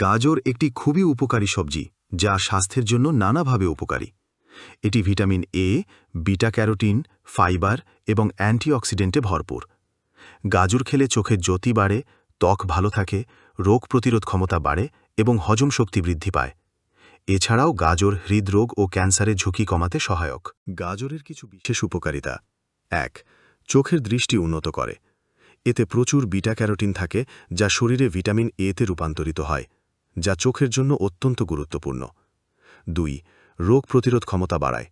গাজর একটি খুবই উপকারী সবজি, যা স্বাস্থ্যের জন্য নানাভাবে উপকারী। এটি vitamin A beta carotene, fibre এবং অ্যান্টিঅক্সিডেন্টে ভরপুর। গাজর খেলে চোখের জ্যোতি বাড়ে, ত্বক ভালো থাকে, রোগ প্রতিরোধ ক্ষমতা বাড়ে এবং হজম শক্তি বৃদ্ধি পায়। এছাড়াও গাজর হৃদরোগ ও ক্যান্সারের ঝুঁকি কমাতে সহায়ক। গাজরের কিছু বিশেষ উপকারিতা। এক, চোখের দৃষ্টি উন্নত করে। এতে প্রচুর বিটা ক্যারোটিন থাকে, যা শরীরে ভিটামিন এতে রূপান্তরিত হয়। যা চোখের জন্য অত্যন্ত গুরুত্বপূর্ণ। দুই, রোগ প্রতিরোধ ক্ষমতা বাড়ায়।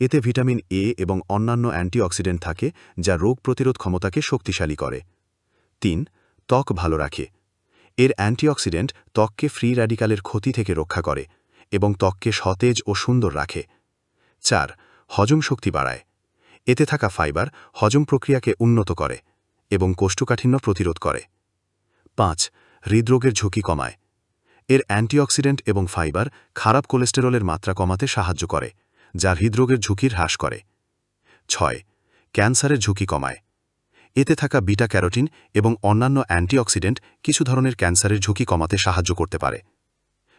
এতে ভিটামিন এ এবং অন্যান্য অ্যান্টিঅক্সিডেন্ট থাকে যা রোগ প্রতিরোধ ক্ষমতাকে শক্তিশালী করে। তিন, ত্বক ভালো রাখে। এর অ্যান্টিঅক্সিডেন্ট ত্বককে ফ্রি র্যাডিকালের ক্ষতি থেকে রক্ষা করে এবং ত্বককে সতেজ ও সুন্দর রাখে। চার, হজম শক্তি বাড়ায়। এতে থাকা ফাইবার হজম প্রক্রিয়াকে উন্নত করে এবং কোষ্ঠকাঠিন্য প্রতিরোধ করে। পাঁচ, হৃদরোগের ঝুঁকি কমায়। এর অ্যান্টিঅক্সিডেন্ট এবং ফাইবার খারাপ কোলেস্টেরলের মাত্রা কমাতে সাহায্য করে, যা হৃদরোগের ঝুঁকির হ্রাস করে। ছয়, ক্যান্সারের ঝুঁকি কমায়। এতে থাকা বিটা ক্যারোটিন এবং অন্যান্য অ্যান্টিঅক্সিডেন্ট কিছু ধরনের ক্যান্সারের ঝুঁকি কমাতে সাহায্য করতে পারে।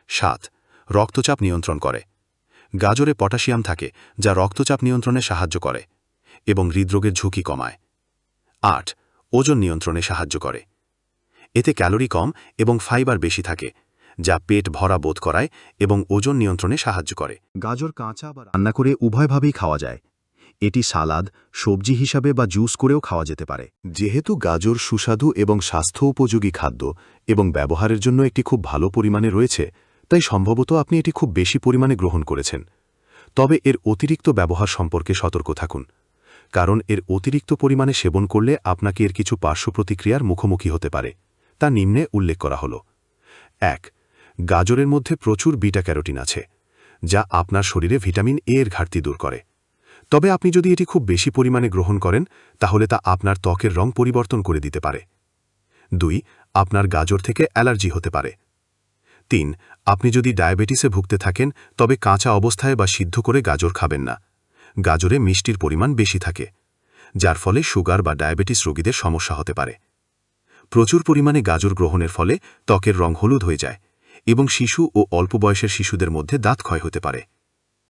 সাত, রক্তচাপ নিয়ন্ত্রণ করে। গাজরে পটাশিয়াম থাকে, যা রক্তচাপ নিয়ন্ত্রণে সাহায্য করে এবং হৃদরোগের ঝুঁকি কমায়। আট, ওজন নিয়ন্ত্রণে সাহায্য করে। এতে ক্যালোরি কম এবং ফাইবার বেশি থাকে যা পেট ভরা বোধ করায় এবং ওজন নিয়ন্ত্রণে সাহায্য করে। গাজর কাঁচা বা রান্না করে উভয়ভাবেই খাওয়া যায়। এটি সালাদ সবজি হিসাবে বা জুস করেও খাওয়া যেতে পারে। যেহেতু গাজর সুস্বাদু এবং স্বাস্থ্য উপযোগী খাদ্য এবং ব্যবহারের জন্য একটি খুব ভালো পরিমাণে রয়েছে তাই সম্ভবত আপনি এটি খুব বেশি পরিমাণে গ্রহণ করেছেন। তবে এর অতিরিক্ত ব্যবহার সম্পর্কে সতর্ক থাকুন কারণ এর অতিরিক্ত পরিমাণে সেবন করলে আপনাকে এর কিছু পার্শ্ব প্রতিক্রিয়ার মুখোমুখি হতে পারে তা নিম্নে উল্লেখ করা হল। এক গাজরের মধ্যে প্রচুর বিটা ক্যারোটিন আছে, যা আপনার শরীরে ভিটামিন এ এর ঘাটতি দূর করে। তবে আপনি যদি এটি খুব বেশি পরিমাণে গ্রহণ করেন, তাহলে তা আপনার ত্বকের রং পরিবর্তন করে দিতে পারে। দুই, আপনার গাজর থেকে অ্যালার্জি হতে পারে। তিন, আপনি যদি ডায়াবেটিসে ভুগতে থাকেন, তবে কাঁচা অবস্থায় বা সিদ্ধ করে গাজর খাবেন না। গাজরে মিষ্টির পরিমাণ বেশি থাকে, যার ফলে সুগার বা ডায়াবেটিস রোগীদের সমস্যা হতে পারে। প্রচুর পরিমাণে গাজর গ্রহণের ফলে ত্বকের রং হলুদ হয়ে যায়। এবং শিশু ও অল্প বয়সের শিশুদের মধ্যে দাঁত ক্ষয় হতে পারে।